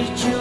You.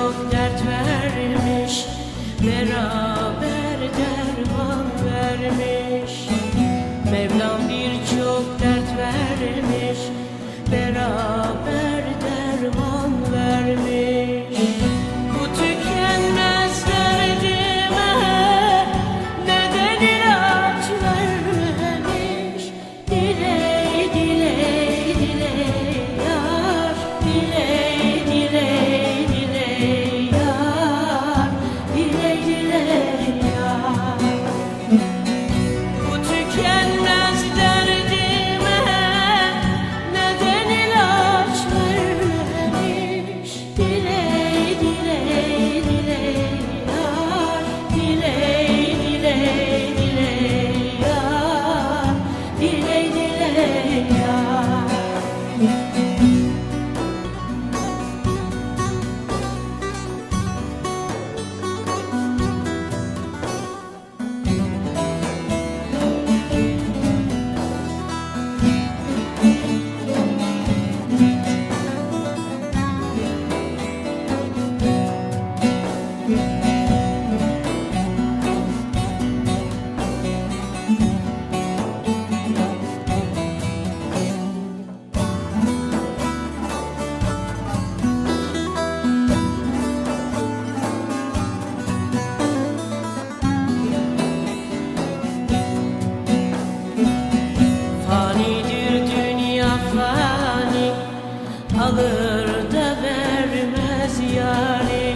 alır da vermez yani.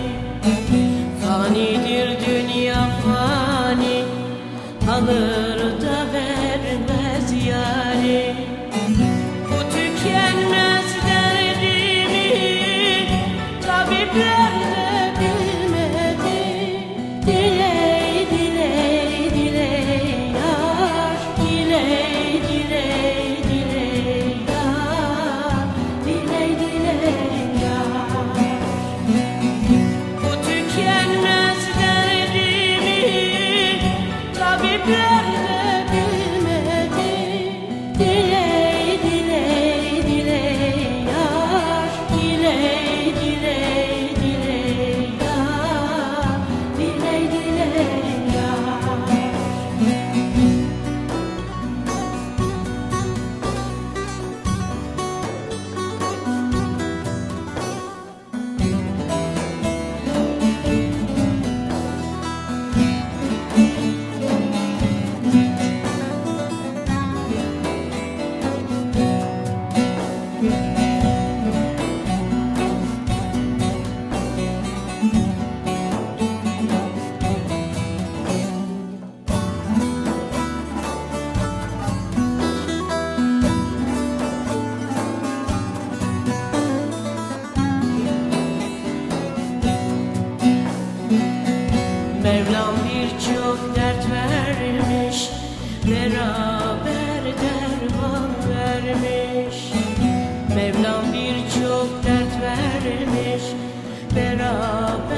Fanidir dünya fani alır da vermiş. Mevlam birçok dert vermiş. Beraber